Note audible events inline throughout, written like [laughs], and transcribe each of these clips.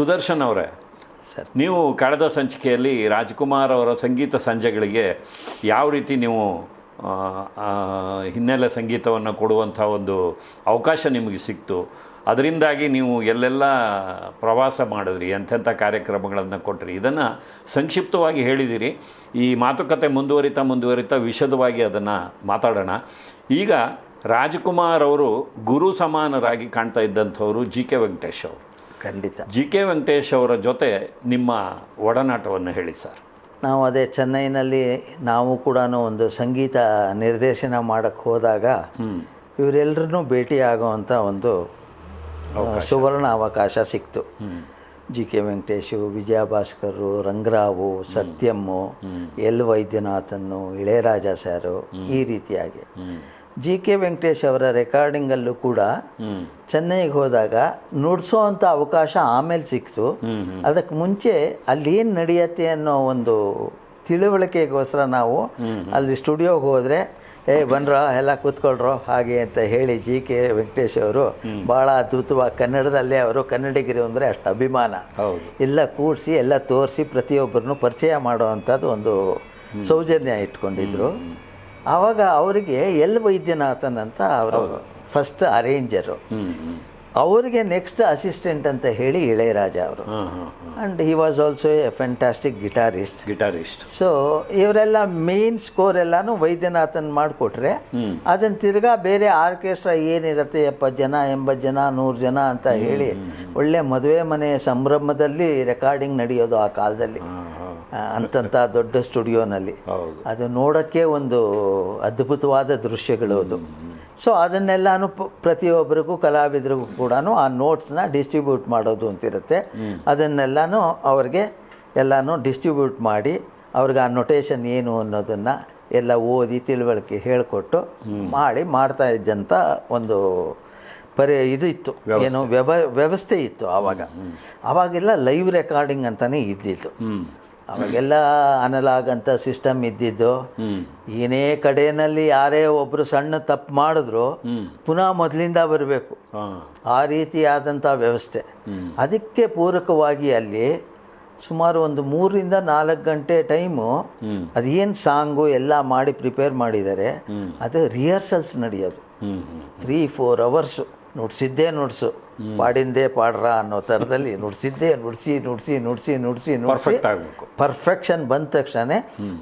ಸುದರ್ಶನ್ ಅವರೇ ಸರ್. ನೀವು ಕಳೆದ ಸಂಚಿಕೆಯಲ್ಲಿ ರಾಜ್ಕುಮಾರ್ ಅವರ ಸಂಗೀತ ಸಂಜೆಗಳಿಗೆ ಯಾವ ರೀತಿ ನೀವು ಹಿನ್ನೆಲೆ ಸಂಗೀತವನ್ನು ಕೊಡುವಂಥ ಒಂದು ಅವಕಾಶ ನಿಮಗೆ ಸಿಕ್ತು? ಅದರಿಂದಾಗಿ ನೀವು ಎಲ್ಲೆಲ್ಲ ಪ್ರವಾಸ ಮಾಡಿದ್ರಿ ಎಂಥೆಂಥ ಕಾರ್ಯಕ್ರಮಗಳನ್ನು ಕೊಟ್ರಿ? ಇದನ್ನು ಸಂಕ್ಷಿಪ್ತವಾಗಿ ಹೇಳಿದಿರಿ. ಈ ಮಾತುಕತೆ ಮುಂದುವರಿತಾ ಮುಂದುವರಿತಾ ವಿಶದವಾಗಿ ಅದನ್ನು ಮಾತಾಡೋಣ. ಈಗ ರಾಜ್ಕುಮಾರ್ ಅವರು ಗುರು ಸಮಾನರಾಗಿ ಕಾಣ್ತಾ ಇದ್ದಂಥವರು ಜಿ ಕೆ ವೆಂಕಟೇಶ್ ಅವರು. ಖಂಡಿತ. ಜಿ ಕೆ ವೆಂಕಟೇಶ್ ಅವರ ಜೊತೆ ನಿಮ್ಮ ಒಡನಾಟವನ್ನು ಹೇಳಿ ಸರ್. ನಾವು ಅದೇ ಚೆನ್ನೈನಲ್ಲಿ ನಾವು ಕೂಡ ಒಂದು ಸಂಗೀತ ನಿರ್ದೇಶನ ಮಾಡೋಕ್ಕೆ ಹೋದಾಗ ಇವರೆಲ್ಲರನ್ನೂ ಭೇಟಿ ಆಗೋವಂಥ ಒಂದು ಸುವರ್ಣ ಅವಕಾಶ ಸಿಕ್ತು. G K Venkatesh Vijaya Bhaskar Rangarao Satyam L Vaidyanathan Ilaiyaraaja sir ಈ ರೀತಿಯಾಗಿ. ಜಿ ಕೆ ವೆಂಕಟೇಶ್ ಅವರ ರೆಕಾರ್ಡಿಂಗಲ್ಲೂ ಕೂಡ ಚೆನ್ನೈಗೆ ಹೋದಾಗ ನುಡ್ಸೋ ಅಂಥ ಅವಕಾಶ ಆಮೇಲೆ ಸಿಕ್ತು. ಅದಕ್ಕೆ ಮುಂಚೆ ಅಲ್ಲಿ ಏನು ನಡೆಯತ್ತೆ ಅನ್ನೋ ಒಂದು ತಿಳುವಳಿಕೆಗೋಸ್ಕರ ನಾವು ಅಲ್ಲಿ ಸ್ಟುಡಿಯೋಗೆ ಹೋದರೆ ಏ ಬನ್ರೋ ಎಲ್ಲ ಕೂತ್ಕೊಳ್ರೋ ಹಾಗೆ ಅಂತ ಹೇಳಿ ಜಿ ಕೆ ವೆಂಕಟೇಶ್ ಅವರು ಭಾಳ ಅದ್ಭುತವಾಗಿ ಕನ್ನಡದಲ್ಲೇ ಅವರು ಕನ್ನಡಿಗರು ಅಂದರೆ ಅಷ್ಟು ಅಭಿಮಾನ. ಹೌದು. ಎಲ್ಲ ಕೂಡಿಸಿ ಎಲ್ಲ ತೋರಿಸಿ ಪ್ರತಿಯೊಬ್ಬರನ್ನು ಪರಿಚಯ ಮಾಡೋವಂಥದ್ದು ಒಂದು ಸೌಜನ್ಯ ಇಟ್ಕೊಂಡಿದ್ರು. ಆವಾಗ ಅವರಿಗೆ ಎಲ್ ವೈದ್ಯನಾಥನ್ ಅಂತ ಅವರು ಫಸ್ಟ್ ಅರೇಂಜರು ಅವರಿಗೆ ನೆಕ್ಸ್ಟ್ ಅಸಿಸ್ಟೆಂಟ್ ಅಂತ ಹೇಳಿ ಇಳೆಯರಾಜ ಅವರು. ಅಂಡ್ ಹಾಂ ಹಾಂ. And he was also a fantastic guitarist guitarist so ಇವರೆಲ್ಲ ಮೇನ್ ಸ್ಕೋರ್ ಎಲ್ಲಾನು ವೈದ್ಯನಾಥನ್ ಮಾಡಿಕೊಟ್ರೆ ಅದನ್ನು ತಿರ್ಗಾ ಬೇರೆ ಆರ್ಕೆಸ್ಟ್ರಾ ಏನಿರುತ್ತೆ ಎಪ್ಪತ್ತು ಜನ ಎಂಬತ್ತು ಜನ ನೂರು ಜನ ಅಂತ ಹೇಳಿ ಒಳ್ಳೆ ಮದುವೆ ಮನೆ ಸಂಭ್ರಮದಲ್ಲಿ ರೆಕಾರ್ಡಿಂಗ್ ನಡೆಯೋದು ಆ ಕಾಲದಲ್ಲಿ. ಅಂತಂಥ ದೊಡ್ಡ ಸ್ಟುಡಿಯೋನಲ್ಲಿ. ಅದು ನೋಡೋಕ್ಕೆ ಒಂದು ಅದ್ಭುತವಾದ ದೃಶ್ಯಗಳು ಅದು. ಸೊ ಅದನ್ನೆಲ್ಲಾನು ಪ್ರತಿಯೊಬ್ಬರಿಗೂ ಕಲಾವಿದರಿಗೂ ಕೂಡ ಆ ನೋಟ್ಸ್ನ ಡಿಸ್ಟ್ರಿಬ್ಯೂಟ್ ಮಾಡೋದು ಅಂತಿರುತ್ತೆ. ಅದನ್ನೆಲ್ಲಾನು ಅವ್ರಿಗೆ ಎಲ್ಲನೂ ಡಿಸ್ಟ್ರಿಬ್ಯೂಟ್ ಮಾಡಿ ಅವ್ರಿಗೆ ಆ ನೊಟೇಷನ್ ಏನು ಅನ್ನೋದನ್ನು ಎಲ್ಲ ಓದಿ ತಿಳುವಳಿಕೆ ಹೇಳಿಕೊಟ್ಟು ಮಾಡಿ ಮಾಡ್ತಾ ಇದ್ದಂಥ ಒಂದು ಪರಿ ಇದು ಇತ್ತು. ಏನು ವ್ಯವ ವ್ಯವಸ್ಥೆ ಇತ್ತು ಆವಾಗ. ಆವಾಗೆಲ್ಲ ಲೈವ್ ರೆಕಾರ್ಡಿಂಗ್ ಅಂತಲೇ ಇದ್ದಿದ್ದು. ಹ್ಞೂ ಅವಾಗೆಲ್ಲ ಅನಲಾಗ್ ಅಂತ ಸಿಸ್ಟಮ್ ಇದ್ದಿದ್ದು ಏನೇ ಕಡೆಯಲ್ಲಿ ಯಾರೇ ಒಬ್ಬರು ಸಣ್ಣ ತಪ್ಪು ಮಾಡಿದ್ರು ಪುನಃ ಮೊದಲಿಂದ ಬರಬೇಕು. ಆ ರೀತಿಯಾದಂಥ ವ್ಯವಸ್ಥೆ. ಅದಕ್ಕೆ ಪೂರಕವಾಗಿ ಅಲ್ಲಿ ಸುಮಾರು ಒಂದು ಮೂರರಿಂದ ನಾಲ್ಕು ಗಂಟೆ ಟೈಮು ಅದೇನು ಸಾಂಗು ಎಲ್ಲ ಮಾಡಿ ಪ್ರಿಪೇರ್ ಮಾಡಿದ್ದಾರೆ. ಅದು ರಿಹರ್ಸಲ್ಸ್ ನಡೆಯೋದು. ತ್ರೀ ಫೋರ್ ಅವರ್ಸು ನುಡ್ಸಿದ್ದೇ ನುಡ್ಸು. ಪಾಡಿಂದೇ ಪಾಡ್ರ ಅನ್ನೋ ಥರದಲ್ಲಿ ನುಡ್ಸಿದ್ದೇ ನುಡ್ಸಿ ನುಡ್ಸಿ ನುಡ್ಸಿ ನುಡ್ಸಿ ನುಡಿಸಿ ಪರ್ಫೆಕ್ಷನ್ ಬಂದ ತಕ್ಷಣ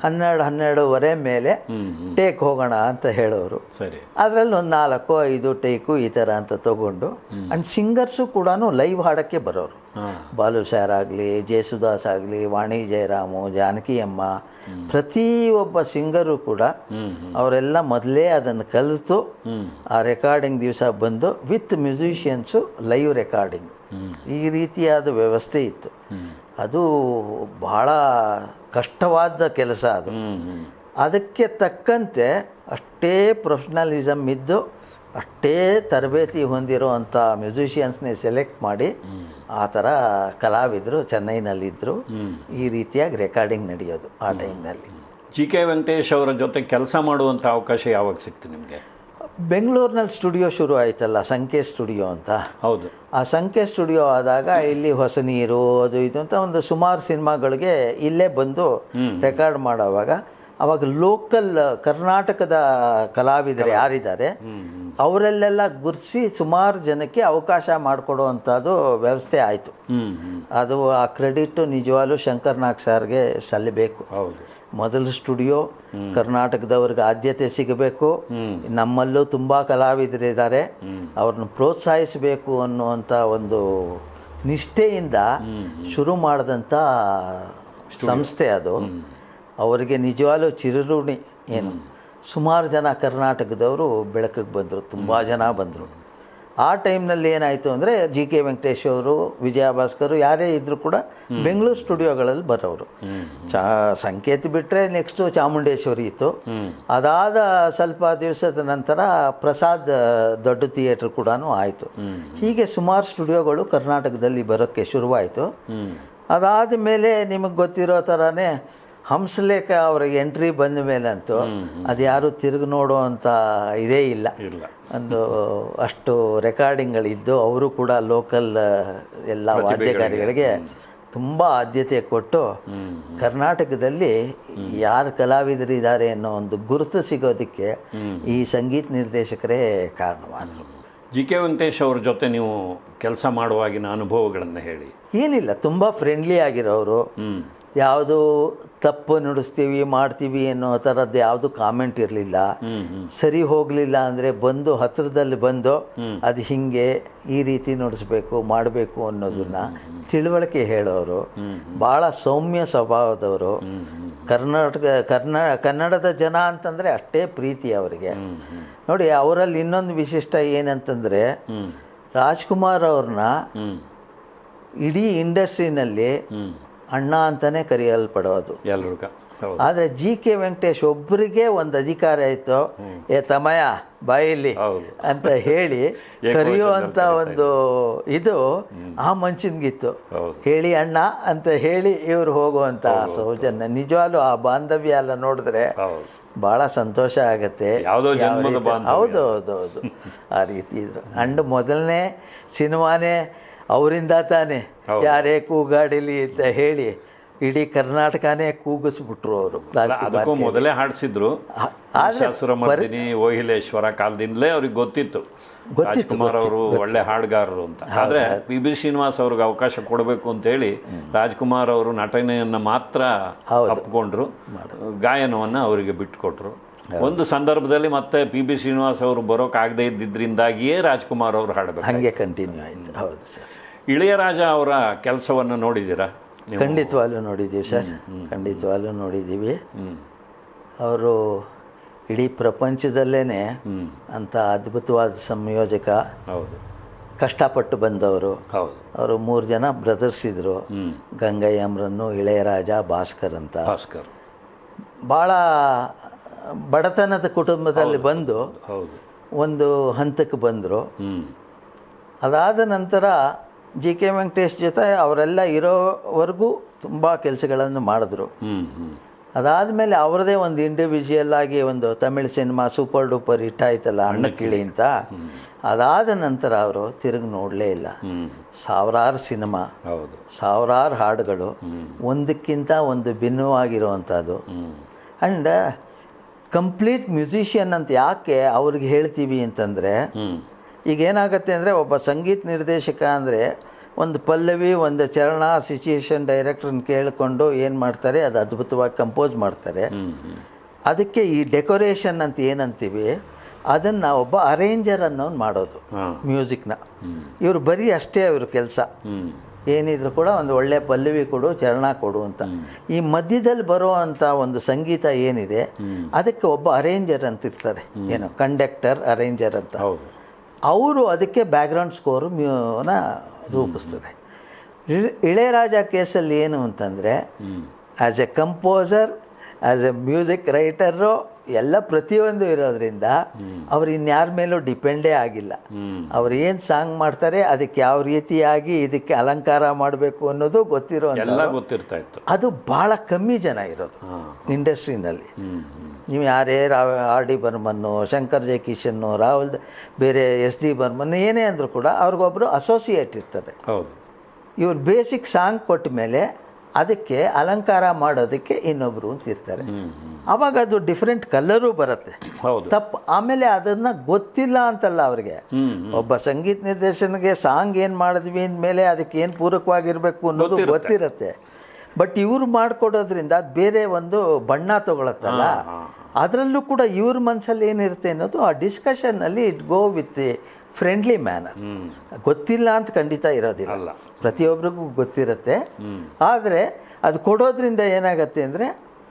ಹನ್ನೆರಡು ಹನ್ನೆರಡುವರೆ ಮೇಲೆ ಟೇಕ್ ಹೋಗೋಣ ಅಂತ ಹೇಳೋರು. ಸರಿ. ಅದರಲ್ಲಿ ಒಂದು ನಾಲ್ಕು ಐದು ಟೇಕು ಈ ಥರ ಅಂತ ತಗೊಂಡು ಆ್ಯಂಡ್ ಸಿಂಗರ್ಸು ಕೂಡ ಲೈವ್ ಹಾಡೋಕ್ಕೆ ಬರೋರು. ಬಾಲು ಸಾರ್ ಆಗಲಿ ಜಯಸುದಾಸ್ ಆಗಲಿ ವಾಣಿ ಜಯರಾಮು ಜಾನಕಿ ಅಮ್ಮ ಪ್ರತಿಯೊಬ್ಬ ಸಿಂಗರು ಕೂಡ ಅವರೆಲ್ಲ ಮೊದಲೇ ಅದನ್ನು ಕಲಿತು ಆ ರೆಕಾರ್ಡಿಂಗ್ ದಿವಸ ಬಂದು ವಿತ್ ಮ್ಯೂಸಿಷಿಯನ್ಸು ಲೈವ್ ರೆಕಾರ್ಡಿಂಗ್. ಈ ರೀತಿಯಾದ ವ್ಯವಸ್ಥೆ ಇತ್ತು. ಅದು ಬಹಳ ಕಷ್ಟವಾದ ಕೆಲಸ ಅದು. ಅದಕ್ಕೆ ತಕ್ಕಂತೆ ಅಷ್ಟೇ ಪ್ರೊಫೆಷ್ನಲಿಸಮ್ ಇದ್ದು ಅಷ್ಟೇ ತರಬೇತಿ ಹೊಂದಿರೋ ಅಂಥ ಮ್ಯೂಸಿಷಿಯನ್ಸ್ನೇ ಸೆಲೆಕ್ಟ್ ಮಾಡಿ ಆ ಥರ ಕಲಾವಿದರು ಚೆನ್ನೈನಲ್ಲಿದ್ದರು ಈ ರೀತಿಯಾಗಿ ರೆಕಾರ್ಡಿಂಗ್ ನಡೆಯೋದು ಆ ಟೈಮ್ನಲ್ಲಿ. ಜಿ ಕೆ ವೆಂಕಟೇಶ್ ಅವರ ಜೊತೆ ಕೆಲಸ ಮಾಡುವಂಥ ಅವಕಾಶ ಯಾವಾಗ ಸಿಕ್ತು ನಿಮಗೆ? ಬೆಂಗಳೂರಿನಲ್ಲಿ ಸ್ಟುಡಿಯೋ ಶುರು ಆಯ್ತಲ್ಲ ಸಂಖ್ಯೆ ಸ್ಟುಡಿಯೋ ಅಂತ. ಹೌದು. ಆ ಸಂಖ್ಯೆ ಸ್ಟುಡಿಯೋ ಆದಾಗ ಇಲ್ಲಿ ಹೊಸ ನೀರು ಅದು ಇದು ಅಂತ ಒಂದು ಸುಮಾರು ಸಿನಿಮಾಗಳಿಗೆ ಇಲ್ಲೇ ಬಂದು ರೆಕಾರ್ಡ್ ಮಾಡೋವಾಗ ಅವಾಗ ಲೋಕಲ್ ಕರ್ನಾಟಕದ ಕಲಾವಿದರು ಯಾರಿದ್ದಾರೆ ಅವರಲ್ಲೆಲ್ಲ ಗುರ್ಸಿ ಸುಮಾರು ಜನಕ್ಕೆ ಅವಕಾಶ ಮಾಡಿಕೊಡುವಂಥದ್ದು ವ್ಯವಸ್ಥೆ ಆಯಿತು. ಅದು ಆ ಕ್ರೆಡಿಟ್ ನಿಜವಾಗ್ಲೂ ಶಂಕರ್ ನಾಗ್ ಸರ್ಗೆ ಸಲ್ಲಬೇಕು ಹೌದು. ಮೊದಲು ಸ್ಟುಡಿಯೋ ಕರ್ನಾಟಕದವ್ರಿಗೆ ಆದ್ಯತೆ ಸಿಗಬೇಕು. ನಮ್ಮಲ್ಲೂ ತುಂಬ ಕಲಾವಿದರಿದ್ದಾರೆ. ಅವ್ರನ್ನ ಪ್ರೋತ್ಸಾಹಿಸಬೇಕು ಅನ್ನುವಂಥ ಒಂದು ನಿಷ್ಠೆಯಿಂದ ಶುರು ಮಾಡಿದಂಥ ಸಂಸ್ಥೆ ಅದು. ಅವರಿಗೆ ನಿಜವಾಗ್ಲೂ ಚಿರಋಣಿ ಏನು? ಸುಮಾರು ಜನ ಕರ್ನಾಟಕದವರು ಬೆಳಕಿಗೆ ಬಂದರು ತುಂಬ ಜನ ಬಂದರು. ಆ ಟೈಮ್ನಲ್ಲಿ ಏನಾಯಿತು ಅಂದರೆ ಜಿ ಕೆ ವೆಂಕಟೇಶ್ ಅವರು ವಿಜಯ ಭಾಸ್ಕರ್ ಯಾರೇ ಇದ್ದರೂ ಕೂಡ ಬೆಂಗಳೂರು ಸ್ಟುಡಿಯೋಗಳಲ್ಲಿ ಬರೋರು. ಚಾ ಸಂಕೇತ ಬಿಟ್ಟರೆ ನೆಕ್ಸ್ಟು ಚಾಮುಂಡೇಶ್ವರಿ ಇತ್ತು. ಅದಾದ ಸ್ವಲ್ಪ ದಿವಸದ ನಂತರ ಪ್ರಸಾದ್ ದೊಡ್ಡ ಥಿಯೇಟ್ರ್ ಕೂಡ ಆಯಿತು. ಹೀಗೆ ಸುಮಾರು ಸ್ಟುಡಿಯೋಗಳು ಕರ್ನಾಟಕದಲ್ಲಿ ಬರೋಕ್ಕೆ ಶುರುವಾಯಿತು. ಅದಾದ ಮೇಲೆ ನಿಮಗೆ ಗೊತ್ತಿರೋ ಥರನೇ ಹಂಸಲೇಖ ಅವ್ರಿಗೆ ಎಂಟ್ರಿ ಬಂದ ಅಂತೂ ಅದು ಯಾರು ತಿರುಗಿ ನೋಡುವಂಥ ಇದೇ ಇಲ್ಲ. ಇಲ್ಲ. ಒಂದು ಅಷ್ಟು ರೆಕಾರ್ಡಿಂಗ್ಗಳಿದ್ದು ಅವರು ಕೂಡ ಲೋಕಲ್ ಎಲ್ಲ ವಾದ್ಯಗಾರಿಗಳಿಗೆ ತುಂಬ ಆದ್ಯತೆ ಕೊಟ್ಟು ಕರ್ನಾಟಕದಲ್ಲಿ ಯಾರು ಕಲಾವಿದರಿದ್ದಾರೆ ಅನ್ನೋ ಒಂದು ಗುರುತು ಸಿಗೋದಕ್ಕೆ ಈ ಸಂಗೀತ ನಿರ್ದೇಶಕರೇ ಕಾರಣವಾದರು. ಜಿ ಕೆ ವೆಂಕಟೇಶ್ ಅವ್ರ ಜೊತೆ ನೀವು ಕೆಲಸ ಮಾಡುವಾಗಿನ ಅನುಭವಗಳನ್ನು ಹೇಳಿ. ಏನಿಲ್ಲ ತುಂಬ ಫ್ರೆಂಡ್ಲಿ ಆಗಿರೋರು. ಯಾವುದು ತಪ್ಪು ನುಡಿಸ್ತೀವಿ ಮಾಡ್ತೀವಿ ಅನ್ನೋ ಥರದ್ದು ಯಾವುದು ಕಾಮೆಂಟ್ ಇರಲಿಲ್ಲ. ಸರಿ ಹೋಗಲಿಲ್ಲ ಅಂದರೆ ಬಂದು ಹತ್ರದಲ್ಲಿ ಬಂದು ಅದು ಹಿಂಗೆ ಈ ರೀತಿ ನುಡಿಸ್ಬೇಕು ಮಾಡಬೇಕು ಅನ್ನೋದನ್ನು ತಿಳುವಳಿಕೆ ಹೇಳೋರು ಭಾಳ ಸೌಮ್ಯ ಸ್ವಭಾವದವರು. ಕರ್ನಾಟಕ ಕರ್ನ ಕನ್ನಡದ ಜನ ಅಂತಂದರೆ ಅಷ್ಟೇ ಪ್ರೀತಿ ಅವರಿಗೆ. ನೋಡಿ ಅವರಲ್ಲಿ ಇನ್ನೊಂದು ವಿಶಿಷ್ಟ ಏನಂತಂದರೆ ರಾಜ್ಕುಮಾರ್ ಅವ್ರನ್ನ ಇಡೀ ಇಂಡಸ್ಟ್ರಿನಲ್ಲಿ ಅಣ್ಣ ಅಂತಲೇ ಕರೆಯಲ್ಪಡೋದು. ಎಲ್ರಿಗ. ಆದರೆ ಜಿ ಕೆ ವೆಂಕಟೇಶ್ ಒಬ್ಬರಿಗೆ ಒಂದು ಅಧಿಕಾರ ಇತ್ತು ಏ ತಮಯ ಬಾಯಿಲಿ ಅಂತ ಹೇಳಿ [laughs] ಕರೆಯುವಂಥ ಒಂದು ಇದು ಆ ಮನುಷ್ಯನಿಗಿತ್ತು ಹೇಳಿ ಅಣ್ಣ ಅಂತ ಹೇಳಿ ಇವರು ಹೋಗುವಂಥ ಸೌಜನ್ಯ. ನಿಜವಾಗ್ಲೂ ಆ ಬಾಂಧವ್ಯ ಎಲ್ಲ ನೋಡಿದ್ರೆ ಭಾಳ ಸಂತೋಷ ಆಗತ್ತೆ. ಹೌದು ಹೌದು ಹೌದು. ಆ ರೀತಿ ಇದ್ರು. ಅಂಡ್ ಮೊದಲನೇ ಸಿನಿಮಾನೇ ಅವರಿಂದ ತಾನೇ. ಯಾರೇ ಕೂಗಾಡಿಲಿ ಅಂತ ಹೇಳಿ ಇಡೀ ಕರ್ನಾಟಕನೇ ಕೂಗಿಸ್ಬಿಟ್ರು ಅವರು. ಅದಕ್ಕೂ ಮೊದಲೇ ಹಾಡಿಸಿದ್ರು. ಓಹಿಲೇಶ್ವರ ಕಾಲದಿಂದಲೇ ಅವ್ರಿಗೆ ಗೊತ್ತಿತ್ತು. ರಾಜ್ಕುಮಾರ್ ಅವರು ಒಳ್ಳೆ ಹಾಡುಗಾರರು ಅಂತ. ಆದ್ರೆ ಪಿ ಬಿ ಶ್ರೀನಿವಾಸ್ ಅವ್ರಿಗೆ ಅವಕಾಶ ಕೊಡಬೇಕು ಅಂತ ಹೇಳಿ ರಾಜ್ಕುಮಾರ್ ಅವರು ನಟನೆಯನ್ನ ಮಾತ್ರ ಅಪ್ಕೊಂಡ್ರು ಗಾಯನವನ್ನ ಅವರಿಗೆ ಬಿಟ್ಕೊಟ್ರು. ಒಂದು ಸಂದರ್ಭದಲ್ಲಿ ಮತ್ತೆ ಪಿ ಬಿ ಶ್ರೀನಿವಾಸ್ ಅವರು ಬರೋಕ್ಕಾಗದೇ ಇದ್ದಿದ್ದರಿಂದಾಗಿಯೇ ರಾಜ್ಕುಮಾರ್ ಅವರು ಹಾಡಬೇಕು ಹಾಗೆ ಕಂಟಿನ್ಯೂ ಆಯಿತು. ಹೌದು ಸರ್. ಇಳೆಯರಾಜ ಅವರ ಕೆಲಸವನ್ನು ನೋಡಿದ್ದೀರಾ? ಖಂಡಿತವಾಗ್ಲೂ ನೋಡಿದ್ದೀವಿ ಸರ್. ಖಂಡಿತವಾಗ್ಲೂ ನೋಡಿದ್ದೀವಿ. ಅವರು ಇಡೀ ಪ್ರಪಂಚದಲ್ಲೇ ಅಂಥ ಅದ್ಭುತವಾದ ಸಂಯೋಜಕ. ಹೌದು. ಕಷ್ಟಪಟ್ಟು ಬಂದವರು. ಹೌದು. ಅವರು ಮೂರು ಜನ ಬ್ರದರ್ಸ್ ಇದ್ದರು ಗಂಗಯ್ಯಮ್ರನ್ನು ಇಳೆಯರಾಜ ಭಾಸ್ಕರ್ ಅಂತ. ಭಾಸ್ಕರ್. ಭಾಳ ಬಡತನದ ಕುಟುಂಬದಲ್ಲಿ ಬಂದು ಒಂದು ಹಂತಕ್ಕೆ ಬಂದರು. ಅದಾದ ನಂತರ ಜಿ ಕೆ ವೆಂಕಟೇಶ್ ಜೊತೆ ಅವರೆಲ್ಲ ಇರೋವರೆಗೂ ತುಂಬ ಕೆಲಸಗಳನ್ನು ಮಾಡಿದ್ರು. ಅದಾದ ಮೇಲೆ ಅದಾದಮೇಲೆ ಅವರದೇ ಒಂದು ಇಂಡಿವಿಜುವಲ್ ಆಗಿ ಒಂದು Tamil cinema super duper hit ಆಯ್ತಲ್ಲ ಕಿಳಿ ಅಂತ. ಅದಾದ ನಂತರ ಅವರು ತಿರುಗಿ ನೋಡಲೇ ಇಲ್ಲ. ಸಾವಿರಾರು ಸಿನಿಮಾ ಹೌದು. ಸಾವಿರಾರು ಹಾಡುಗಳು ಒಂದಕ್ಕಿಂತ ಒಂದು ಭಿನ್ನವಾಗಿರುವಂಥದ್ದು. ಆ್ಯಂಡ್ ಕಂಪ್ಲೀಟ್ ಮ್ಯೂಸಿಷಿಯನ್ ಅಂತ ಯಾಕೆ ಅವ್ರಿಗೆ ಹೇಳ್ತೀವಿ ಅಂತಂದರೆ ಈಗ ಏನಾಗುತ್ತೆ ಅಂದರೆ ಒಬ್ಬ ಸಂಗೀತ ನಿರ್ದೇಶಕ ಅಂದರೆ ಒಂದು ಪಲ್ಲವಿ ಒಂದು ಚರಣ ಸಿಚುಯೇಷನ್ ಡೈರೆಕ್ಟ್ರನ್ನ ಕೇಳಿಕೊಂಡು ಏನು ಮಾಡ್ತಾರೆ ಅದು ಅದ್ಭುತವಾಗಿ ಕಂಪೋಸ್ ಮಾಡ್ತಾರೆ. ಅದಕ್ಕೆ ಈ ಡೆಕೋರೇಷನ್ ಅಂತ ಏನಂತೀವಿ ಅದನ್ನು ಒಬ್ಬ ಅರೇಂಜರ್ ಅನ್ನೋನು ಮಾಡೋದು ಮ್ಯೂಸಿಕ್ನ. ಇವರು ಬರೀ ಅಷ್ಟೇ ಇವ್ರ ಕೆಲಸ. ಏನಿದ್ರು ಕೂಡ ಒಂದು ಒಳ್ಳೆ ಪಲ್ಲವಿ ಕೊಡು ಚರಣ ಕೊಡು ಅಂತ. ಈ ಮಧ್ಯದಲ್ಲಿ ಬರುವಂಥ ಒಂದು ಸಂಗೀತ ಏನಿದೆ ಅದಕ್ಕೆ ಒಬ್ಬ ಅರೇಂಜರ್ ಅಂತ ಇರ್ತಾರೆ ಏನು ಕಂಡಕ್ಟರ್ ಅರೇಂಜರ್ ಅಂತ. ಹೌದು. ಅವರು ಅದಕ್ಕೆ ಬ್ಯಾಕ್ಗ್ರೌಂಡ್ ಸ್ಕೋರ್ ಮ್ಯೂನ ರೂಪಿಸ್ತಾರೆ. ಇಳೆ- ಇಳೆಯರಾಜ ಕೇಸಲ್ಲಿ ಏನು ಅಂತಂದರೆ as a composer as a music writer ಎಲ್ಲ ಪ್ರತಿಯೊಂದು ಇರೋದ್ರಿಂದ ಅವ್ರು ಇನ್ಯಾರ ಮೇಲೂ ಡಿಪೆಂಡೇ ಆಗಿಲ್ಲ. ಅವ್ರು ಏನು ಸಾಂಗ್ ಮಾಡ್ತಾರೆ ಅದಕ್ಕೆ ಯಾವ ರೀತಿಯಾಗಿ ಇದಕ್ಕೆ ಅಲಂಕಾರ ಮಾಡಬೇಕು ಅನ್ನೋದು ಗೊತ್ತಿರೋ ಎಲ್ಲ ಗೊತ್ತಿರ್ತಾ ಇತ್ತು. ಅದು ಭಾಳ ಕಮ್ಮಿ ಜನ ಇರೋದು ಇಂಡಸ್ಟ್ರಿನಲ್ಲಿ. ನೀವು ಯಾರೇ ರಾವ್ ಆರ್ ಡಿ ಬರ್ಮನ್ನು ಶಂಕರ್ ಜಯ ಕಿಶನ್ನು ರಾಹುಲ್ ಬೇರೆ ಎಸ್ ಡಿ ಬರ್ಮನ್ ಏನೇ ಅಂದರೂ ಕೂಡ ಅವ್ರಿಗೊಬ್ಬರು ಅಸೋಸಿಯೇಟ್ ಇರ್ತಾರೆ ಹೌದು. ಇವ್ರು ಬೇಸಿಕ್ ಸಾಂಗ್ ಕೊಟ್ಟ ಮೇಲೆ ಅದಕ್ಕೆ ಅಲಂಕಾರ ಮಾಡೋದಕ್ಕೆ ಇನ್ನೊಬ್ಬರು ಅಂತ ಇರ್ತಾರೆ. ಆವಾಗ ಅದು ಡಿಫ್ರೆಂಟ್ ಕಲರು ಬರುತ್ತೆ. ತಪ್ಪು ಆಮೇಲೆ ಅದನ್ನು ಗೊತ್ತಿಲ್ಲ ಅಂತಲ್ಲ ಅವ್ರಿಗೆ. ಒಬ್ಬ ಸಂಗೀತ ನಿರ್ದೇಶನಿಗೆ ಸಾಂಗ್ ಏನು ಮಾಡಿದ್ವಿ ಅಂದಮೇಲೆ ಅದಕ್ಕೆ ಏನು ಪೂರಕವಾಗಿರಬೇಕು ಅನ್ನೋದು ಗೊತ್ತಿರುತ್ತೆ. ಬಟ್ ಇವ್ರು ಮಾಡಿಕೊಡೋದ್ರಿಂದ ಅದು ಬೇರೆ ಒಂದು ಬಣ್ಣ ತಗೊಳತ್ತಲ್ಲ. ಅದರಲ್ಲೂ ಕೂಡ ಇವ್ರ ಮನಸ್ಸಲ್ಲಿ ಏನಿರುತ್ತೆ ಅನ್ನೋದು ಆ ಡಿಸ್ಕಷನ್ನಲ್ಲಿ it go with friendly manner ಗೊತ್ತಿಲ್ಲ ಅಂತ ಖಂಡಿತ ಇರೋದಿಲ್ಲ. ಪ್ರತಿಯೊಬ್ಬರಿಗೂ ಗೊತ್ತಿರುತ್ತೆ. ಆದರೆ ಅದು ಕೊಡೋದ್ರಿಂದ ಏನಾಗುತ್ತೆ ಅಂದರೆ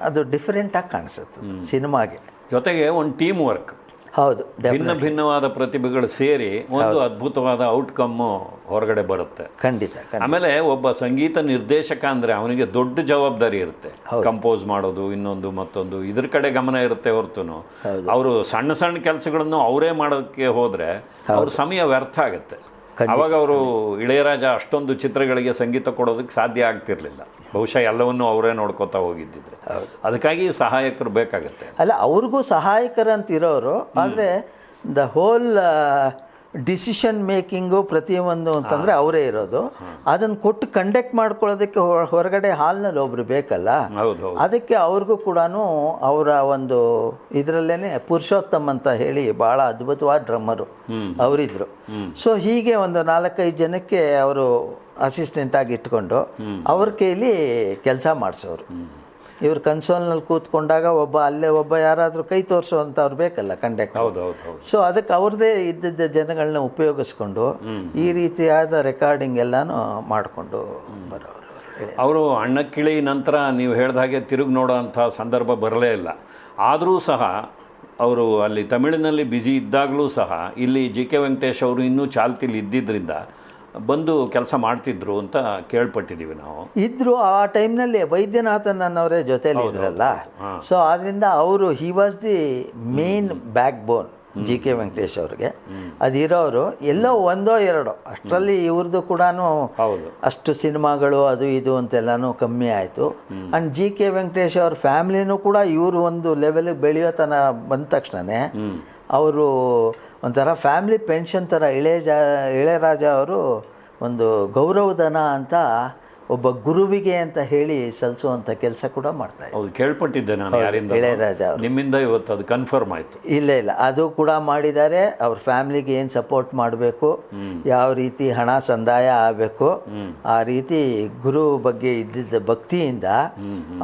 ಅದು ಡಿಫ್ರೆಂಟಾಗಿ ಕಾಣಿಸುತ್ತೆ ಸಿನಿಮಾಗೆ. ಜೊತೆಗೆ ಒಂದು ಟೀಮ್ ವರ್ಕ್ ಹೌದು ಭಿನ್ನ ಭಿನ್ನವಾದ ಪ್ರತಿಭೆಗಳು ಸೇರಿ ಒಂದು ಅದ್ಭುತವಾದ ಔಟ್ಕಮ್ಮು ಹೊರಗಡೆ ಬರುತ್ತೆ. ಖಂಡಿತ ಆಮೇಲೆ ಒಬ್ಬ ಸಂಗೀತ ನಿರ್ದೇಶಕ ಅಂದ್ರೆ ಅವನಿಗೆ ದೊಡ್ಡ ಜವಾಬ್ದಾರಿ ಇರುತ್ತೆ. ಕಂಪೋಸ್ ಮಾಡೋದು ಇನ್ನೊಂದು ಮತ್ತೊಂದು ಇದ್ರ ಕಡೆ ಗಮನ ಇರುತ್ತೆ ಹೊರತು ಅವರು ಸಣ್ಣ ಸಣ್ಣ ಕೆಲಸಗಳನ್ನು ಅವರೇ ಮಾಡೋಕ್ಕೆ ಹೋದ್ರೆ ಅವ್ರ ಸಮಯ ವ್ಯರ್ಥ ಆಗುತ್ತೆ. ಅವಾಗ ಅವರು ಇಳೆಯರಾಜ ಅಷ್ಟೊಂದು ಚಿತ್ರಗಳಿಗೆ ಸಂಗೀತ ಕೊಡೋದಕ್ಕೆ ಸಾಧ್ಯ ಆಗ್ತಿರ್ಲಿಲ್ಲ. ಬಹುಶಃ ಎಲ್ಲವನ್ನೂ ಅವರೇ ನೋಡ್ಕೋತಾ ಹೋಗಿದ್ದಿದ್ರೆ. ಅದಕ್ಕಾಗಿ ಸಹಾಯಕರು ಬೇಕಾಗುತ್ತೆ. ಅಲ್ಲ ಅವ್ರಿಗೂ ಸಹಾಯಕರಂತಿರೋರು ಆದರೆ ದ ಹೋಲ್ ಡಿಸಿಷನ್ ಮೇಕಿಂಗು ಪ್ರತಿಯೊಂದು ಅಂತಂದರೆ ಅವರೇ ಇರೋದು. ಅದನ್ನು ಕೊಟ್ಟು ಕಂಡಕ್ಟ್ ಮಾಡ್ಕೊಳ್ಳೋದಕ್ಕೆ ಹೊರಗಡೆ ಹಾಲ್ನಲ್ಲಿ ಒಬ್ರು ಬೇಕಲ್ಲ? ಅದಕ್ಕೆ ಅವ್ರಿಗೂ ಕೂಡ ಅವರ ಒಂದು ಇದರಲ್ಲೇ ಪುರುಷೋತ್ತಮ್ ಅಂತ ಹೇಳಿ ಭಾಳ ಅದ್ಭುತವಾದ ಡ್ರಮ್ಮರು ಅವರಿದ್ರು. ಸೊ ಹೀಗೆ ಒಂದು ನಾಲ್ಕೈದು ಜನಕ್ಕೆ ಅವರು ಅಸಿಸ್ಟೆಂಟಾಗಿ ಇಟ್ಕೊಂಡು ಅವ್ರ ಕೈಲಿ ಕೆಲಸ ಮಾಡಿಸೋರು. ಇವ್ರು ಕನ್ಸೋಲ್ನಲ್ಲಿ ಕೂತ್ಕೊಂಡಾಗ ಒಬ್ಬ ಅಲ್ಲೇ ಒಬ್ಬ ಯಾರಾದರೂ ಕೈ ತೋರಿಸೋವಂಥವ್ರು ಬೇಕಲ್ಲ ಕಂಡಕ್ಟರ್ ಹೌದು ಹೌದು ಹೌದು. ಸೊ ಅದಕ್ಕೆ ಅವ್ರದ್ದೇ ಇದ್ದಿದ್ದ ಜನಗಳನ್ನ ಉಪಯೋಗಿಸ್ಕೊಂಡು ಈ ರೀತಿಯಾದ ರೆಕಾರ್ಡಿಂಗ್ ಎಲ್ಲಾನು ಮಾಡಿಕೊಂಡು ಬರೋರು ಅವರು. ಅಣ್ಣಕ್ಕಿಳಿ ನಂತರ ನೀವು ಹೇಳ್ದ ಹಾಗೆ ತಿರುಗಿ ನೋಡೋ ಅಂಥ ಸಂದರ್ಭ ಬರಲೇ ಇಲ್ಲ. ಆದರೂ ಸಹ ಅವರು ಅಲ್ಲಿ ತಮಿಳಿನಲ್ಲಿ ಬ್ಯುಸಿ ಇದ್ದಾಗಲೂ ಸಹ ಇಲ್ಲಿ ಜಿ ಕೆ ವೆಂಕಟೇಶ್ ಅವರು ಇನ್ನೂ ಚಾಲ್ತಿಲಿ ಇದ್ದಿದ್ದರಿಂದ ಬಂದು ಕೆಲಸ ಮಾಡ್ತಿದ್ರು ಅಂತ ಕೇಳ್ಪಟ್ಟಿದ್ದೀವಿ ನಾವು. ಇದ್ರು ಆ ಟೈಮ್ನಲ್ಲಿ ವೈದ್ಯನಾಥನ್ ಅನ್ನೋರೇ ಜೊತೆಲಿ ಇದ್ರಲ್ಲ? ಸೊ ಆದ್ರಿಂದ ಅವರು he was the main backbone G K Venkatesh ಅವ್ರಿಗೆ. ಅದಿರೋರು ಎಲ್ಲೋ ಒಂದೋ ಎರಡೋ. ಅಷ್ಟರಲ್ಲಿ ಇವ್ರದ್ದು ಕೂಡ ಹೌದು. ಅಷ್ಟು ಸಿನಿಮಾಗಳು ಅದು ಇದು ಅಂತೆಲ್ಲನೂ ಕಮ್ಮಿ ಆಯಿತು. ಆ್ಯಂಡ್ ಜಿ ಕೆ ವೆಂಕಟೇಶ್ ಅವ್ರ ಫ್ಯಾಮಿಲಿನೂ ಕೂಡ ಇವರು ಒಂದು ಲೆವೆಲಿಗೆ ಬೆಳೆಯೋ ತನ ಬಂದ ತಕ್ಷಣನೇ ಅವರು ಒಂಥರ ಫ್ಯಾಮ್ಲಿ ಪೆನ್ಷನ್ ಥರ ಇಳೆಯ ಜಾ ಇಳೆಯರಾಜ ಅವರು ಒಂದು ಗೌರವಧನ ಅಂತ ಒಬ್ಬ ಗುರುವಿಗೆ ಅಂತ ಹೇಳಿ ಸಲ್ಲಿಸುವಂಥ ಕೆಲಸ ಕೂಡ ಮಾಡ್ತಾರೆ ಹೌದು ಕೇಳ್ಪಟ್ಟಿದ್ದೆ ನಾನು ಯಾರಿಂದ ಇಳೆಯರಾಜ ಅವರು. ನಿಮ್ಮಿಂದ ಇವತ್ತು ಅದು ಕನ್ಫರ್ಮ್ ಆಯಿತು. ಇಲ್ಲ ಇಲ್ಲ ಅದು ಕೂಡ ಮಾಡಿದ್ದಾರೆ. ಅವ್ರ ಫ್ಯಾಮಿಲಿಗೆ ಏನು ಸಪೋರ್ಟ್ ಮಾಡಬೇಕು ಯಾವ ರೀತಿ ಹಣ ಸಂದಾಯ ಆಗಬೇಕು ಆ ರೀತಿ ಗುರು ಬಗ್ಗೆ ಇದ್ದಿದ್ದ ಭಕ್ತಿಯಿಂದ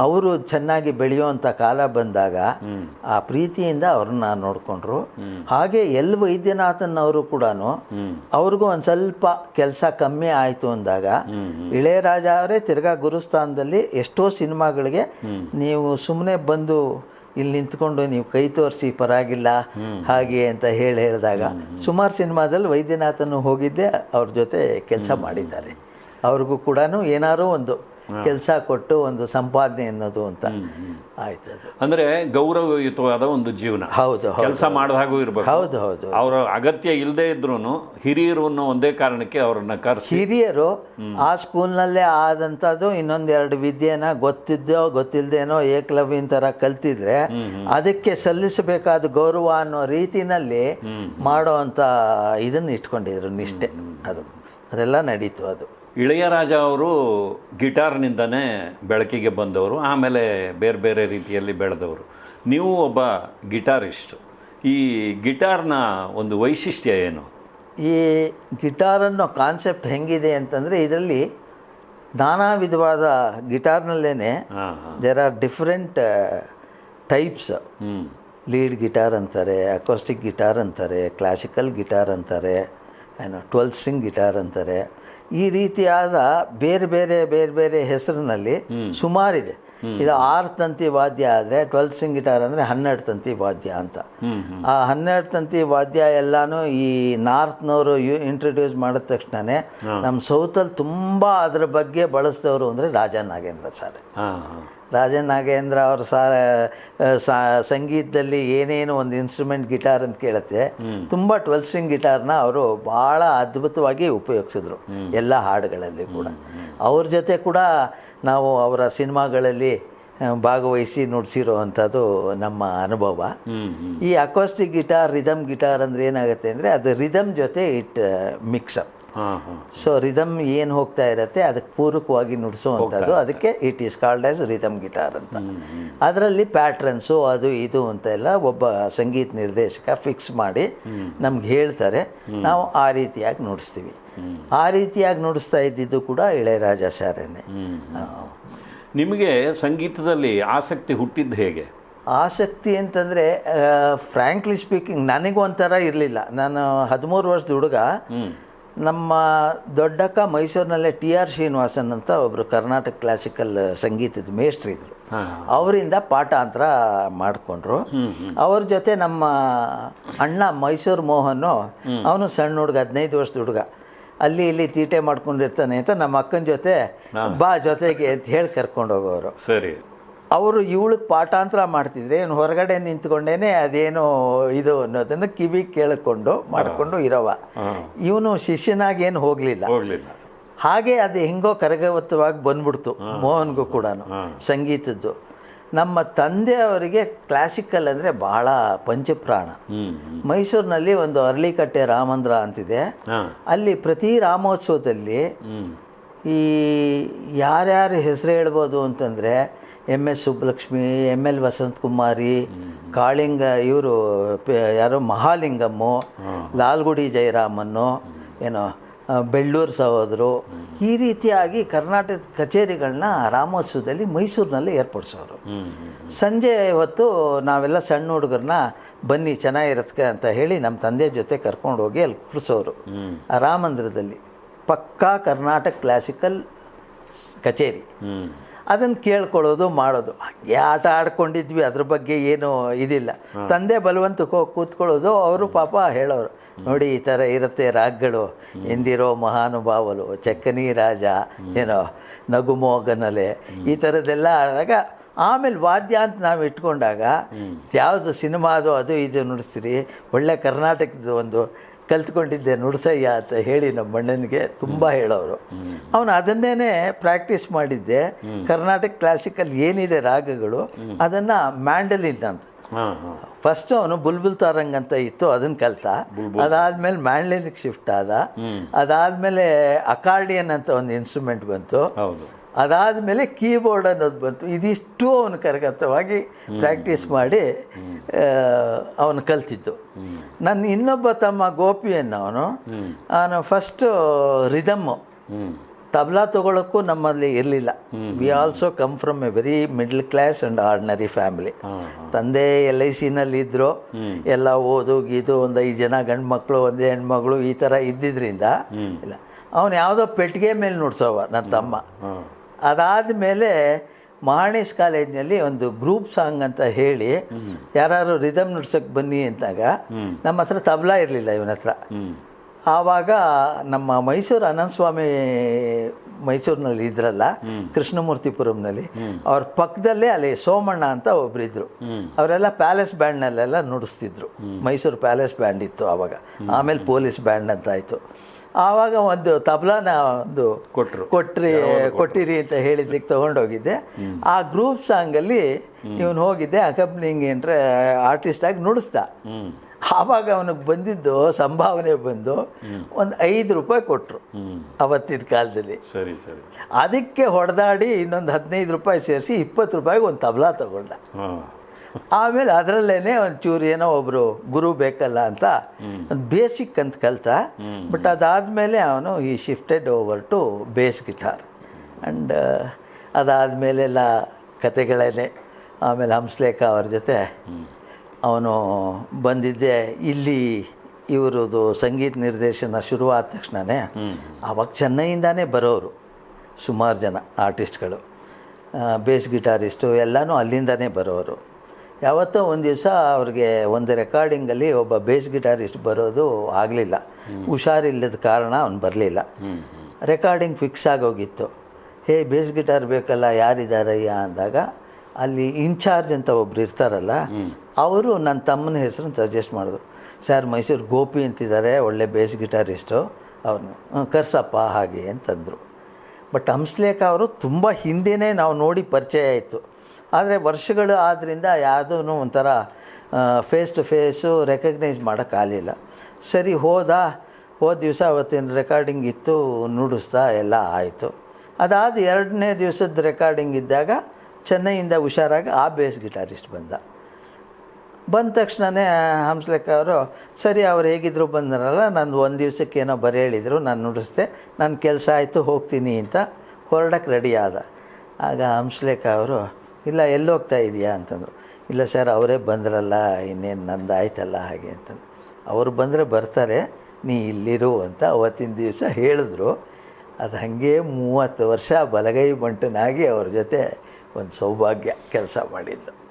ಅವರು ಚೆನ್ನಾಗಿ ಬೆಳೆಯುವಂಥ ಕಾಲ ಬಂದಾಗ ಆ ಪ್ರೀತಿಯಿಂದ ಅವ್ರನ್ನ ನೋಡಿಕೊಂಡ್ರು. ಹಾಗೆ ಎಲ್ ವೈದ್ಯನಾಥನ್ ಅವರು ಕೂಡ ಅವ್ರಿಗೂ ಒಂದು ಸ್ವಲ್ಪ ಕೆಲಸ ಕಮ್ಮಿ ಆಯಿತು ಅಂದಾಗ ಇಳೆಯರಾಜ ಅವರೇ ತಿರ್ಗಾ ಗುರುಸ್ಥಾನದಲ್ಲಿ ಎಷ್ಟೋ ಸಿನಿಮಾಗಳಿಗೆ ನೀವು ಸುಮ್ಮನೆ ಬಂದು ಇಲ್ಲಿ ನಿಂತ್ಕೊಂಡು ನೀವು ಕೈ ತೋರಿಸಿ ಪರವಾಗಿಲ್ಲ ಹಾಗೆ ಅಂತ ಹೇಳಿ ಹೇಳಿದಾಗ ಸುಮಾರು ಸಿನಿಮಾದಲ್ಲಿ ವೈದ್ಯನಾಥನು ಹೋಗಿದ್ದೆ ಅವ್ರ ಜೊತೆ ಕೆಲಸ ಮಾಡಿದ್ದಾರೆ. ಅವ್ರಿಗೂ ಕೂಡ ಏನಾರೋ ಒಂದು ಕೆಲಸ ಕೊಟ್ಟು ಒಂದು ಸಂಪಾದನೆ ಅನ್ನೋದು ಅಂತ ಆಯ್ತು ಅದು. ಅಂದರೆ ಗೌರವಯುತವಾದ ಒಂದು ಜೀವನ. ಹೌದು ಕೆಲಸ ಮಾಡಿದ ಹಾಗೂ ಇರಬೇಕು. ಹೌದು ಹೌದು. ಅವರ ಅಗತ್ಯ ಇಲ್ಲದೆ ಇದ್ರೂ ಹಿರಿಯರು ಅನ್ನೋ ಒಂದೇ ಕಾರಣಕ್ಕೆ ಅವ್ರನ್ನ ಕರೆಸಿ. ಹಿರಿಯರು ಆ ಸ್ಕೂಲ್ನಲ್ಲೇ ಆದಂತದ್ದು ಇನ್ನೊಂದೆರಡು ವಿದ್ಯೆನ ಗೊತ್ತಿದ್ದೋ ಗೊತ್ತಿಲ್ಲದೇನೋ ಏಕಲವ್ಯನ ಥರ ಕಲ್ತಿದ್ರೆ ಅದಕ್ಕೆ ಸಲ್ಲಿಸಬೇಕಾದ ಗೌರವ ಅನ್ನೋ ರೀತಿನಲ್ಲಿ ಮಾಡೋ ಅಂಥ ಇದನ್ನು ಇಟ್ಕೊಂಡಿದ್ರು ನಿಷ್ಠೆ. ಅದು ಅದೆಲ್ಲ ನಡೀತು ಅದು. ಇಳೆಯರಾಜ ಅವರು ಗಿಟಾರ್ನಿಂದನೇ ಬೆಳಕಿಗೆ ಬಂದವರು ಆಮೇಲೆ ಬೇರೆ ಬೇರೆ ರೀತಿಯಲ್ಲಿ ಬೆಳೆದವರು. ನೀವು ಒಬ್ಬ ಗಿಟಾರಿಸ್ಟ್. ಈ ಗಿಟಾರ್ನ ಒಂದು ವೈಶಿಷ್ಟ್ಯ ಏನು? ಈ ಗಿಟಾರ್ ಅನ್ನೋ ಕಾನ್ಸೆಪ್ಟ್ ಹೆಂಗಿದೆ ಅಂತಂದರೆ ಇದರಲ್ಲಿ ನಾನಾ ವಿಧವಾದ ಗಿಟಾರ್ನಲ್ಲೇ ದೇರ್ ಆರ್ ಡಿಫ್ರೆಂಟ್ ಟೈಪ್ಸ್ ಹ್ಞೂ ಲೀಡ್ ಗಿಟಾರ್ ಅಂತಾರೆ ಅಕೋಸ್ಟಿಕ್ ಗಿಟಾರ್ ಅಂತಾರೆ ಕ್ಲಾಸಿಕಲ್ ಗಿಟಾರ್ ಅಂತಾರೆ ಏನು ಟ್ವೆಲ್ ಸ್ಟ್ರಿಂಗ್ ಗಿಟಾರ್ ಅಂತಾರೆ. ಈ ರೀತಿಯಾದ ಬೇರೆ ಬೇರೆ ಬೇರೆ ಬೇರೆ ಹೆಸರಿನಲ್ಲಿ ಸುಮಾರಿದೆ. ಇದು ಆರು ತಂತಿ ವಾದ್ಯ ಆದರೆ ಟ್ವೆಲ್ ಸಿಂಗ್ ಗಿಟಾರ್ ಅಂದರೆ ಹನ್ನೆರಡು ತಂತಿ ವಾದ್ಯ ಅಂತ. ಆ ಹನ್ನೆರಡು ತಂತಿ ವಾದ್ಯ ಎಲ್ಲಾನು ಈ ನಾರ್ತ್ನವರು ಯು ಇಂಟ್ರೊಡ್ಯೂಸ್ ಮಾಡಿದ ತಕ್ಷಣನೇ ನಮ್ಮ ಸೌತಲ್ಲಿ ತುಂಬ ಅದರ ಬಗ್ಗೆ ಬಳಸಿದವರು ಅಂದರೆ ರಾಜ ನಾಗೇಂದ್ರ ಸರ್. ರಾಜನ್ ನಾಗೇಂದ್ರ ಅವ್ರ ಸಾ ಸಂಗೀತದಲ್ಲಿ ಏನೇನು ಒಂದು ಇನ್ಸ್ಟ್ರೂಮೆಂಟ್ ಗಿಟಾರ್ ಅಂತ ಕೇಳುತ್ತೆ. ತುಂಬ ಟ್ವೆಲ್ ಸ್ಟ್ರಿಂಗ್ ಗಿಟಾರ್ನ ಅವರು ಭಾಳ ಅದ್ಭುತವಾಗಿ ಉಪಯೋಗಿಸಿದ್ರು ಎಲ್ಲ ಹಾಡುಗಳಲ್ಲಿ ಕೂಡ. ಅವ್ರ ಜೊತೆ ಕೂಡ ನಾವು ಅವರ ಸಿನಿಮಾಗಳಲ್ಲಿ ಭಾಗವಹಿಸಿ ನುಡಿಸಿರೋ ಅಂಥದ್ದು ನಮ್ಮ ಅನುಭವ. ಈ ಅಕೋಸ್ಟಿಕ್ ಗಿಟಾರ್ ರಿದಮ್ ಗಿಟಾರ್ ಅಂದರೆ ಏನಾಗುತ್ತೆ ಅಂದರೆ ಅದು ರಿದಮ್ ಜೊತೆ ಇಟ್ ಮಿಕ್ಸಪ್ ಸೊ ರಿದಮ್ ಏನು ಹೋಗ್ತಾ ಇರತ್ತೆ ಅದಕ್ಕೆ ಪೂರಕವಾಗಿ ನುಡಿಸುವಂಥದ್ದು ಅದಕ್ಕೆ it is called as rhythm guitar ಅಂತ. ಅದರಲ್ಲಿ ಪ್ಯಾಟ್ರನ್ಸು ಅದು ಇದು ಅಂತ ಎಲ್ಲ ಒಬ್ಬ ಸಂಗೀತ ನಿರ್ದೇಶಕ ಫಿಕ್ಸ್ ಮಾಡಿ ನಮ್ಗೆ ಹೇಳ್ತಾರೆ. ನಾವು ಆ ರೀತಿಯಾಗಿ ನುಡಿಸ್ತೀವಿ. ಆ ರೀತಿಯಾಗಿ ನುಡಿಸ್ತಾ ಇದ್ದಿದ್ದು ಕೂಡ ಇಳೆಯರಾಜ ಸಾರೇನೆ. ನಿಮಗೆ ಸಂಗೀತದಲ್ಲಿ ಆಸಕ್ತಿ ಹುಟ್ಟಿದ್ದು ಹೇಗೆ? ಆಸಕ್ತಿ ಅಂತಂದರೆ ಫ್ರ್ಯಾಂಕ್ಲಿ ಸ್ಪೀಕಿಂಗ್ ನನಗೂ ಒಂಥರ ಇರಲಿಲ್ಲ. ನಾನು ಹದಿಮೂರು ವರ್ಷದ ಹುಡುಗ. ನಮ್ಮ ದೊಡ್ಡಕ್ಕ ಮೈಸೂರಿನಲ್ಲೇ ಟಿ ಆರ್ ಶ್ರೀನಿವಾಸನ್ ಅಂತ ಒಬ್ಬರು ಕರ್ನಾಟಕ ಕ್ಲಾಸಿಕಲ್ ಸಂಗೀತದ ಮೇಷ್ಟ್ರಿದ್ರು ಇದ್ರು. ಅವರಿಂದ ಪಾಠಾಂತರ ಮಾಡಿಕೊಂಡ್ರು. ಅವ್ರ ಜೊತೆ ನಮ್ಮ ಅಣ್ಣ ಮೈಸೂರು ಮೋಹನು ಅವನು ಸಣ್ಣ ಹುಡುಗ ಹದಿನೈದು ವರ್ಷದ ಹುಡುಗ. ಅಲ್ಲಿ ಇಲ್ಲಿ ತೀಟೆ ಮಾಡ್ಕೊಂಡಿರ್ತಾನೆ ಅಂತ ನಮ್ಮ ಅಕ್ಕನ ಜೊತೆ ಬಾ ಜೊತೆಗೆ ಅಂತ ಹೇಳಿ ಕರ್ಕೊಂಡು ಹೋಗೋರು. ಸರಿ. ಅವರು ಇವಳಿಗೆ ಪಾಠಾಂತರ ಮಾಡ್ತಿದ್ರೆ ಏನು ಹೊರಗಡೆ ನಿಂತ್ಕೊಂಡೇನೆ ಅದೇನು ಇದು ಅನ್ನೋದನ್ನು ಕಿವಿ ಕೇಳಿಕೊಂಡು ಮಾಡಿಕೊಂಡು ಇರವ. ಇವನು ಶಿಷ್ಯನಾಗಿ ಏನು ಹೋಗಲಿಲ್ಲ. ಹಾಗೆ ಅದು ಹೆಂಗೋ ಕರಗವತ್ತವಾಗಿ ಬಂದ್ಬಿಡ್ತು ಮೋಹನ್ಗೂ ಕೂಡ. ಸಂಗೀತದ್ದು. ನಮ್ಮ ತಂದೆ ಅವರಿಗೆ ಕ್ಲಾಸಿಕಲ್ ಅಂದರೆ ಬಹಳ ಪಂಚಪ್ರಾಣ. ಮೈಸೂರಿನಲ್ಲಿ ಒಂದು ಅರಳಿಕಟ್ಟೆ ರಾಮಂದ್ರ ಅಂತಿದೆ. ಅಲ್ಲಿ ಪ್ರತಿ ರಾಮೋತ್ಸವದಲ್ಲಿ ಈ ಯಾರ್ಯಾರು ಹೆಸರು ಹೇಳ್ಬೋದು ಅಂತಂದರೆ M S Subbulakshmi M L Vasanth Kumari Kalinga ಇವರು ಯಾರೋ ಮಹಾಲಿಂಗಮ್ಮು ಲಾಲ್ಗುಡಿ ಜಯರಾಮನ್ನು ಏನೋ ಬೆಳ್ಳೂರು ಸಹೋದರು. ಈ ರೀತಿಯಾಗಿ ಕರ್ನಾಟಕ ಕಚೇರಿಗಳನ್ನ ರಾಮೋತ್ಸವದಲ್ಲಿ ಮೈಸೂರಿನಲ್ಲಿ ಏರ್ಪಡಿಸೋರು. ಸಂಜೆ ಹೊತ್ತು ನಾವೆಲ್ಲ ಸಣ್ಣ ಹುಡುಗರನ್ನ ಬನ್ನಿ ಚೆನ್ನಾಗಿರತ್ಕೆ ಅಂತ ಹೇಳಿ ನಮ್ಮ ತಂದೆ ಜೊತೆ ಕರ್ಕೊಂಡು ಹೋಗಿ ಅಲ್ಲಿ ಕೂರಿಸೋರು ಆ ರಾಮಂದಿರದಲ್ಲಿ. ಪಕ್ಕಾ ಕರ್ನಾಟಕ ಕ್ಲಾಸಿಕಲ್ ಕಚೇರಿ. ಅದನ್ನು ಕೇಳ್ಕೊಳ್ಳೋದು ಮಾಡೋದು. ಹಾಗೆ ಆಟ ಆಡ್ಕೊಂಡಿದ್ವಿ ಅದ್ರ ಬಗ್ಗೆ ಏನು ಇದಿಲ್ಲ. ತಂದೆ ಬಲವಂತಕ್ಕೆ ಹೋಗಿ ಕೂತ್ಕೊಳ್ಳೋದು ಅವರು ಪಾಪ ಹೇಳೋರು. ನೋಡಿ ಈ ಥರ ಇರುತ್ತೆ ರಾಗ್ಗಳು. ಎಂದಿರೋ ಮಹಾನುಭಾವಲು ಚಕ್ಕನಿ ರಾಜ ಏನೋ ನಗುಮೋಗನಲೆ ಈ ಥರದ್ದೆಲ್ಲ ಆದಾಗ ಆಮೇಲೆ ವಾದ್ಯ ಅಂತ ನಾವು ಇಟ್ಕೊಂಡಾಗ ಯಾವುದು ಸಿನಿಮಾದು ಅದು ಇದು ನುಡಿಸ್ತೀರಿ ಒಳ್ಳೆ ಕರ್ನಾಟಕದ ಒಂದು ಕಲ್ತ್ಕೊಂಡಿದ್ದೆ ನುಡ್ಸಯ್ಯ ಅಂತ ಹೇಳಿ ನಮ್ಮ ಅಣ್ಣನಿಗೆ ತುಂಬ ಹೇಳೋರು. ಅವನು ಅದನ್ನೇ ಪ್ರಾಕ್ಟೀಸ್ ಮಾಡಿದ್ದೆ ಕರ್ನಾಟಕ ಕ್ಲಾಸಿಕಲ್ ಏನಿದೆ ರಾಗಗಳು ಅದನ್ನು ಮ್ಯಾಂಡಲಿನ್ ಅಂತ. ಫಸ್ಟ್ ಅವನು ಬುಲ್ಬುಲ್ ತಾರಂಗ್ ಅಂತ ಇತ್ತು ಅದನ್ನ ಕಲ್ತ. ಅದಾದ್ಮೇಲೆ ಮ್ಯಾಂಡ್ಲಿನ್ಗೆ ಶಿಫ್ಟ್ ಆದ. ಅದಾದ್ಮೇಲೆ ಅಕಾರ್ಡಿಯನ್ ಅಂತ ಒಂದು ಇನ್ಸ್ಟ್ರೂಮೆಂಟ್ ಬಂತು. ಹೌದು ಅದಾದಮೇಲೆ ಕೀಬೋರ್ಡ್ ಅನ್ನೋದು ಬಂತು. ಇದಿಷ್ಟು ಅವನು ಕರಗತವಾಗಿ ಪ್ರಾಕ್ಟೀಸ್ ಮಾಡಿ ಅವನು ಕಲ್ತಿದ್ದು. ನನ್ನ ಇನ್ನೊಬ್ಬ ತಮ್ಮ ಗೋಪಿಯನ್ನು ಅವನು ಅವನು ಫಸ್ಟು ರಿದಮ್ಮು ತಬಲಾ ತಗೊಳ್ಳೋಕ್ಕೂ ನಮ್ಮಲ್ಲಿ ಇರಲಿಲ್ಲ. We also come from a very middle class and ordinary family ತಂದೆ ಎಲ್ ಐ ಸಿನಲ್ಲಿ ಇದ್ದರು ಎಲ್ಲ ಓದು ಗೀದು ಒಂದು ಐದು ಜನ ಗಂಡು ಮಕ್ಕಳು ಒಂದು ಹೆಣ್ಮಗಳು ಈ ಥರ ಇದ್ದಿದ್ದರಿಂದ ಇಲ್ಲ. ಅವನು ಯಾವುದೋ ಪೆಟ್ಟಿಗೆ ಮೇಲೆ ನುಡ್ಸೋವ ನನ್ನ ತಮ್ಮ. ಅದಾದ ಮೇಲೆ ಮಹಾಣೇಶ್ ಕಾಲೇಜ್ನಲ್ಲಿ ಒಂದು ಗ್ರೂಪ್ ಸಾಂಗ್ ಅಂತ ಹೇಳಿ ಯಾರು ರಿದಮ್ ನುಡ್ಸಕ್ಕೆ ಬನ್ನಿ ಅಂತಾಗ ನಮ್ಮ ಹತ್ರ ತಬಲಾ ಇರಲಿಲ್ಲ ಇವನ ಹತ್ರ. ಆವಾಗ ನಮ್ಮ ಮೈಸೂರು ಅನಂತಸ್ವಾಮಿ ಮೈಸೂರಿನಲ್ಲಿ ಇದ್ರಲ್ಲ ಕೃಷ್ಣಮೂರ್ತಿಪುರಂನಲ್ಲಿ ಅವ್ರ ಪಕ್ಕದಲ್ಲೇ ಅಲ್ಲಿ ಸೋಮಣ್ಣ ಅಂತ ಒಬ್ಬರಿದ್ರು ಅವರೆಲ್ಲ ಪ್ಯಾಲೇಸ್ ಬ್ಯಾಂಡ್ನಲ್ಲೆಲ್ಲ ನುಡಿಸ್ತಿದ್ರು. ಮೈಸೂರು ಪ್ಯಾಲೇಸ್ ಬ್ಯಾಂಡ್ ಇತ್ತು ಆವಾಗ. ಆಮೇಲೆ ಪೊಲೀಸ್ ಬ್ಯಾಂಡ್ ಅಂತ ಆಯಿತು ಆವಾಗ ಒಂದು ತಬಲಾನ ಒಂದು ಕೊಟ್ಟರು ಕೊಟ್ರಿ ಕೊಟ್ಟಿರಿ ಅಂತ ಹೇಳಿದ್ದಕ್ಕೆ ತೊಗೊಂಡೋಗಿದ್ದೆ. ಆ ಗ್ರೂಪ್ ಸಾಂಗಲ್ಲಿ ಇವನು ಹೋಗಿದ್ದೆ ಅಕಂಪ್ನಿಂಗ್ ಎಂಟ್ರೆ ಆರ್ಟಿಸ್ಟಾಗಿ ನುಡಿಸ್ದ. ಹ್ಞೂ ಆವಾಗ ಅವನಿಗೆ ಬಂದಿದ್ದು ಸಂಭಾವನೆ ಬಂದು ಒಂದು ಐದು ರೂಪಾಯಿ ಕೊಟ್ಟರು ಅವತ್ತಿದ ಅವತ್ತಿನ ಕಾಲದಲ್ಲಿ. ಸರಿ ಸರಿ. ಅದಕ್ಕೆ ಹೊಡೆದಾಡಿ ಇನ್ನೊಂದು ಹದಿನೈದು ರೂಪಾಯಿ ಸೇರಿಸಿ ಇಪ್ಪತ್ತು ರೂಪಾಯಿಗೆ ಒಂದು ತಬಲಾ ತಗೊಂಡ. ಆಮೇಲೆ ಅದರಲ್ಲೇ ಒಂಚೂರು ಏನೋ ಒಬ್ಬರು ಗುರು ಬೇಕಲ್ಲ ಅಂತ ಒಂದು ಬೇಸಿಕ್ ಅಂತ ಕಲ್ತ. ಬಟ್ ಅದಾದಮೇಲೆ ಅವನು ಈ shifted over to bass guitar and ಅದಾದಮೇಲೆಲ್ಲ ಕತೆಗಳೇನೆ ಆಮೇಲೆ ಹಂಸಲೇಖ ಅವ್ರ ಜೊತೆ ಅವನು ಬಂದಿದ್ದೆ. ಇಲ್ಲಿ ಇವರದು ಸಂಗೀತ ನಿರ್ದೇಶನ ಶುರುವಾದ ತಕ್ಷಣನೇ ಆವಾಗ ಚೆನ್ನೈಯಿಂದಾನೇ ಬರೋರು ಸುಮಾರು ಜನ ಆರ್ಟಿಸ್ಟ್ಗಳು ಬೇಸ್ ಗಿಟಾರಿಸ್ಟು ಎಲ್ಲನೂ ಅಲ್ಲಿಂದನೇ ಬರೋರು. ಯಾವತ್ತೋ ಒಂದು ದಿವಸ ಅವ್ರಿಗೆ ಒಂದು ರೆಕಾರ್ಡಿಂಗಲ್ಲಿ ಒಬ್ಬ ಬೇಸ್ ಗಿಟಾರಿಸ್ಟ್ ಬರೋದು ಆಗಲಿಲ್ಲ. ಹುಷಾರಿಲ್ಲದ ಕಾರಣ ಅವ್ನು ಬರಲಿಲ್ಲ. ರೆಕಾರ್ಡಿಂಗ್ ಫಿಕ್ಸ್ ಆಗೋಗಿತ್ತು. ಹೇ ಬೇಸ್ ಗಿಟಾರ್ ಬೇಕಲ್ಲ ಯಾರಿದಾರಯ್ಯ ಅಂದಾಗ ಅಲ್ಲಿ ಇನ್ಚಾರ್ಜ್ ಅಂತ ಒಬ್ರು ಇರ್ತಾರಲ್ಲ ಅವರು ನನ್ನ ತಮ್ಮನ ಹೆಸರನ್ನು ಸಜೆಸ್ಟ್ ಮಾಡಿದ್ರು ಸರ್ ಮೈಸೂರು ಗೋಪಿ ಅಂತಿದ್ದಾರೆ ಒಳ್ಳೆ ಬೇಸ್ ಗಿಟಾರಿಸ್ಟು ಅವನು ಕರ್ಸಪ್ಪ ಹಾಗೆ ಅಂತಂದರು. ಬಟ್ ಹಂಸ್ಲೇಖ ಅವರು ತುಂಬ ಹಿಂದೆಯೇ ನಾವು ನೋಡಿ ಪರಿಚಯ ಆಯಿತು. ಆದರೆ ವರ್ಷಗಳು ಆದ್ದರಿಂದ ಯಾವುದೂ ಒಂಥರ ಫೇಸ್ ಟು ಫೇಸು ರೆಕಗ್ನೈಸ್ ಮಾಡೋಕ್ಕಾಗಲಿಲ್ಲ ಸರಿ, ಹೋದ ಹೋದ ದಿವಸ ಅವತ್ತಿನ ರೆಕಾರ್ಡಿಂಗ್ ಇತ್ತು, ನುಡಿಸ್ತಾ ಎಲ್ಲ ಆಯಿತು. ಅದಾದ ಎರಡನೇ ದಿವಸದ ರೆಕಾರ್ಡಿಂಗ್ ಇದ್ದಾಗ ಚೆನ್ನೈಯಿಂದ ಹುಷಾರಾಗಿ ಆ ಬೇಸ್ ಗಿಟಾರಿಸ್ಟ್ ಬಂದ. ಬಂದ ತಕ್ಷಣವೇ ಹಂಸಲೇಖ ಅವರು, ಸರಿ, ಅವ್ರು ಹೇಗಿದ್ರು ಬಂದರಲ್ಲ ನಾನು ಒಂದು ದಿವಸಕ್ಕೆ ಏನೋ ಬರೀ ಹೇಳಿದರು, ನಾನು ನುಡಿಸ್ದೆ ನನ್ನ ಕೆಲಸ ಆಯಿತು, ಹೋಗ್ತೀನಿ ಅಂತ ಹೊರಡಕ್ಕೆ ರೆಡಿ ಆದ. ಆಗ ಹಂಸಲೇಖ ಅವರು ಇಲ್ಲ ಎಲ್ಲಿ ಹೋಗ್ತಾ ಇದೆಯಾ ಅಂತಂದರು. ಇಲ್ಲ ಸರ್, ಅವರೇ ಬಂದ್ರಲ್ಲ, ಇನ್ನೇನು ನಂದು ಆಯ್ತಲ್ಲ ಹಾಗೆ ಅಂತಂದು ಅವರು ಬಂದರೆ ಬರ್ತಾರೆ, ನೀ ಇಲ್ಲಿರು ಅಂತ ಅವತ್ತಿನ ದಿವಸ ಹೇಳಿದ್ರು. ಅದು ಹಾಗೆ ಮೂವತ್ತು ವರ್ಷ ಬಲಗೈ ಬಂಟನಾಗಿ ಅವ್ರ ಜೊತೆ ಒಂದು ಸೌಭಾಗ್ಯ ಕೆಲಸ ಮಾಡಿದ್ದು.